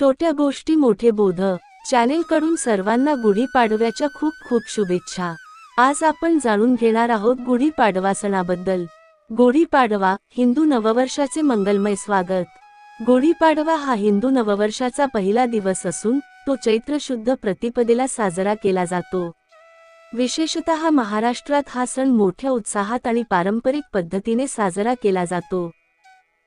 छोट्या गोष्टी मोठे बोध. चॅनेल कडून सर्वांना गुढीपाडव्याच्या खूप खूप शुभेच्छा. आज आपण जाणून घेणार आहोत गुढीपाडवा सणाबद्दल गुढीपाडवा हिंदू नववर्षाचे मंगलमय स्वागत. गुढीपाडवा हा हिंदू नववर्षाचा पहिला दिवस असून तो चैत्र शुद्ध प्रतिपदेला साजरा केला जातो. विशेषतः महाराष्ट्रात हा सण मोठ्या उत्साहात आणि पारंपरिक पद्धतीने साजरा केला जातो.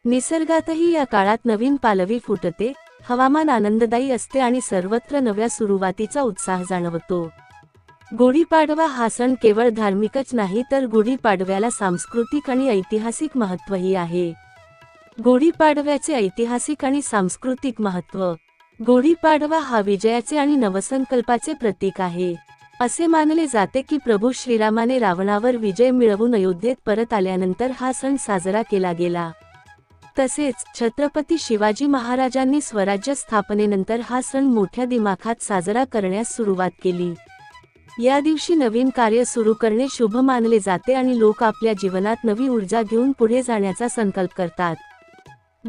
निसर्गातही या काळात नवीन पालवी फुटते हवामान आनंददायी असते आणि सर्वत्र नव्या सुरुवातीचा उत्साह जाणवतो. गुढीपाडवा हा सण केवळ धार्मिकच नाही तर गुढीपाडव्याला सांस्कृतिक आणि ऐतिहासिक महत्त्वही आहे. गुढीपाडव्याचे ऐतिहासिक आणि सांस्कृतिक महत्त्व. गुढीपाडवा हा विजयाचे आणि नवसंकल्पाचे प्रतीक आहे. असे मानले जाते की प्रभू श्रीरामाने रावणावर विजय मिळवून अयोध्येत परत आल्यानंतर हा सण साजरा केला गेला. तसेच छत्रपती शिवाजी महाराजांनी स्वराज्य स्थापनेनंतर हा सण मोठ्या दिमाखात साजरा करण्यास सुरुवात केली. या दिवशी नवीन कार्य सुरू करणे शुभ मानले जाते आणि लोक आपल्या जीवनात नवी ऊर्जा घेऊन पुढे जाण्याचा संकल्प करतात.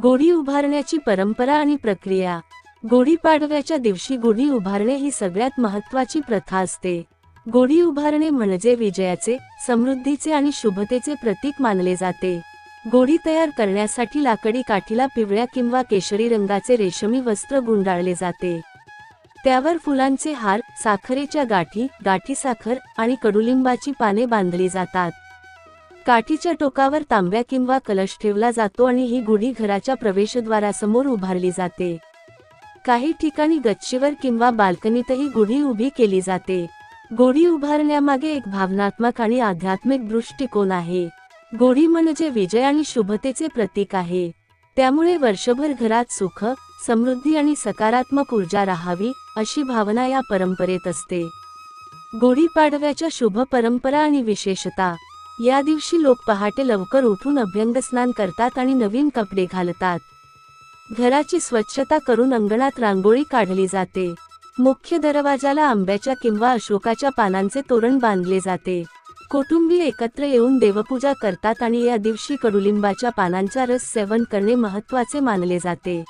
गोडी उभारण्याची परंपरा आणि प्रक्रिया. गुढीपाडव्याच्या दिवशी गुढी उभारणे ही सगळ्यात महत्वाची प्रथा असते. गुढी उभारणे म्हणजे विजयाचे समृद्धीचे आणि शुभतेचे प्रतीक मानले जाते. गोडी तयार करण्यासाठी लाकडी काठीला पिवळ्या किंवा केशरी रंगाचे रेशमी वस्त्र गुंडाळले जाते. त्यावर फुलांचे हार साखरेच्या गाठी गाठी साखर आणि कडुलिंबाची पाने बांधली जातात. काठीच्या टोकावर तांब्या किंवा कलश ठेवला जातो आणि ही गुढी घराच्या प्रवेशद्वारासमोर उभारली जाते. काही ठिकाणी गच्चीवर किंवा बाल्कनीतही गुढी उभी केली जाते. गुढी उभारण्यामागे एक भावनात्मक आणि आध्यात्मिक दृष्टिकोन आहे. गुढी म्हणजे विजय आणि शुभतेचे प्रतीक आहे. त्यामुळे वर्षभर घरात सुख समृद्धी आणि सकारात्मक ऊर्जा राहावी अशी भावना या परंपरेत असते. गुढीपाडव्याच्या शुभ परंपरा आणि विशेषता. या दिवशी लोक पहाटे लवकर उठून अभ्यंगस्नान करतात आणि नवीन कपडे घालतात. घराची स्वच्छता करून अंगणात रांगोळी काढली जाते. मुख्य दरवाजाला आंब्याच्या किंवा अशोकाच्या पानांचे तोरण बांधले जाते. कुटुंबीय एकत्र येऊन देवपूजा करतात आणि या दिवशी कडुलिंबाच्या पानांचा रस सेवन करणे महत्त्वाचे मानले जाते.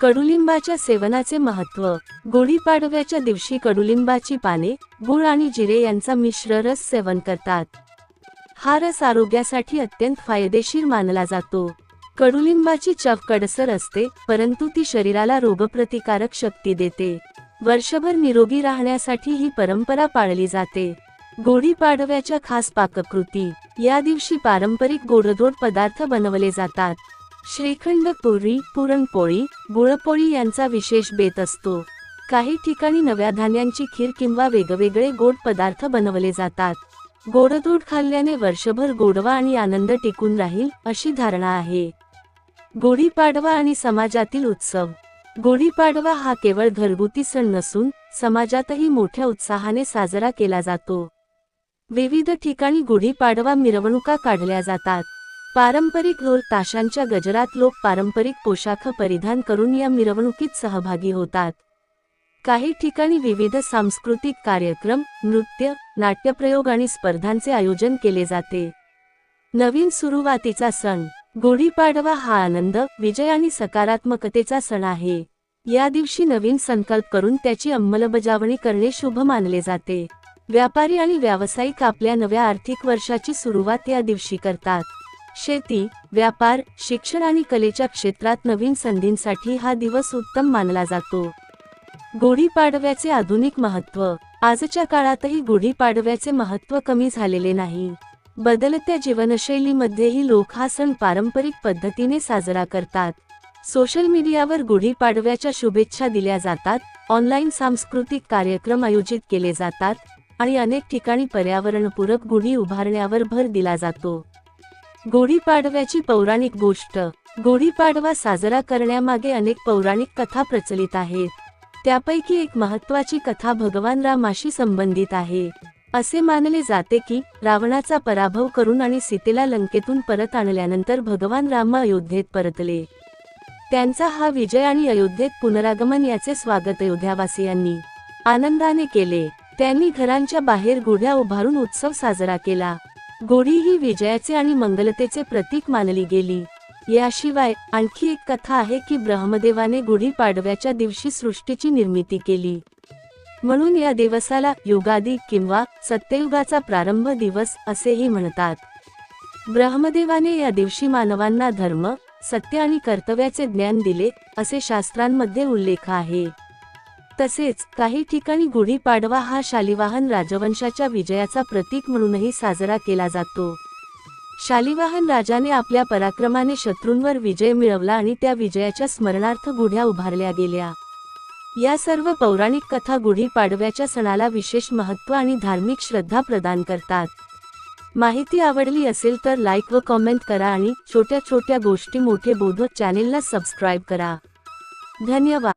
कडुलिंबाच्या सेवनाचे महत्त्व. गुढीपाडव्याच्या दिवशी कडुलिंबाची पाने गुळ आणि जिरे यांचा मिश्र रस सेवन करतात. हा रस आरोग्यासाठी अत्यंत फायदेशीर मानला जातो. कडुलिंबाची चव कडसर असते परंतु ती शरीराला रोगप्रतिकारक शक्ती देते. वर्षभर निरोगी राहण्यासाठी ही परंपरा पाळली जाते. गुढीपाडव्याच्या खास पाककृती. या दिवशी पारंपरिक गोडधोड पदार्थ बनवले जातात. श्रीखंड पुरी पुरणपोळी गुळपोळी यांचा विशेष बेत असतो. काही ठिकाणी नव्या धान्यांची खीर किंवा वेगवेगळे गोड पदार्थ बनवले जातात. गोडधोड खाल्ल्याने वर्षभर गोडवा आणि आनंद टिकून राहील अशी धारणा आहे. गुढीपाडवा आणि समाजातील उत्सव. गुढीपाडवा हा केवळ घरगुती सण नसून समाजातही मोठ्या उत्साहाने साजरा केला जातो. विविध ठिकाणी गुढीपाडवा मिरवणुका काढल्या जातात. पारंपरिक ढोल ताशांच्या गजरात लोक पारंपरिक पोशाख परिधान करून या मिरवणुकीत सहभागी होतात. काही ठिकाणी विविध सांस्कृतिक कार्यक्रम नृत्य नाट्यप्रयोग आणि स्पर्धांचे आयोजन केले जाते. नवीन सुरुवातीचा सण गुढीपाडवा हा आनंद विजय आणि सकारात्मकतेचा सण आहे. या दिवशी नवीन संकल्प करून त्याची अंमलबजावणी करणे शुभ मानले जाते. व्यापारी आणि व्यावसायिक आपल्या नव्या आर्थिक वर्षाची सुरुवात या दिवशी करतात. शेती व्यापार शिक्षण आणि कलेच्या क्षेत्रात नवीन संधींसाठी हा दिवस उत्तम मानला जातो. गुढीपाडव्याचे आधुनिक महत्त्व. आजच्या काळातही गुढीपाडव्याचे महत्त्व कमी झालेले नाही. बदलत्या जीवनशैलीमध्येही लोक हा सण पारंपरिक पद्धतीने साजरा करतात. सोशल मीडियावर गुढीपाडव्याच्या शुभेच्छा दिल्या जातात. ऑनलाईन सांस्कृतिक कार्यक्रम आयोजित केले जातात. आणि अनेक ठिकाणी पर्यावरणपूरक गुढी उभारण्यावर भर दिला जातो. गुढीपाडव्याची पौराणिक गोष्ट. गुढीपाडवा साजरा करण्यामागे अनेक पौराणिक कथा प्रचलित आहेत. त्यापैकी एक महत्वाची कथा भगवान रामाशी संबंधित आहे. असे मानले जाते की रावणाचा पराभव करून आणि सीतेला लंकेतून परत आणल्यानंतर भगवान राम अयोध्येत परतले. त्यांचा हा विजय आणि अयोध्येत पुनरागमन याचे स्वागत अयोध्यावासियांनी आनंदाने केले. त्यांनी घरांच्या बाहेर गुढ्या उभारून उत्सव साजरा केला. गुढी ही विजयाचे आणि मंगलतेचे प्रतीक मानली गेली. याशिवाय आणखी एक कथा आहे की ब्रह्मदेवाने गुढीपाडव्याच्या दिवशी सृष्टीची निर्मिती केली. म्हणून या दिवसाला युगादी किंवा सत्ययुगाचा प्रारंभ दिवस असेही म्हणतात. ब्रह्मदेवाने या दिवशी मानवांना धर्म सत्य आणि कर्तव्याचे ज्ञान दिले असे शास्त्रांमध्ये उल्लेख आहे. तसेच काही ठिकाणी गुढीपाडवा हा शालिवाहन राजवंशाच्या विजयाचा प्रतीक म्हणूनही साजरा केला जातो. शालिवाहन राजाने आपल्या पराक्रमाने शत्रूंवर विजय मिळवला आणि त्या विजयाच्या स्मरणार्थ गुढ्या उभारल्या गेल्या. या सर्व पौराणिक कथा गुढीपाडव्याच्या सणाला विशेष महत्त्व आणि धार्मिक श्रद्धा प्रदान करतात. माहिती आवडली असेल तर लाईक व कॉमेंट करा आणि छोट्या छोट्या गोष्टी मोठे बोध चॅनेलला सबस्क्राईब करा. धन्यवाद.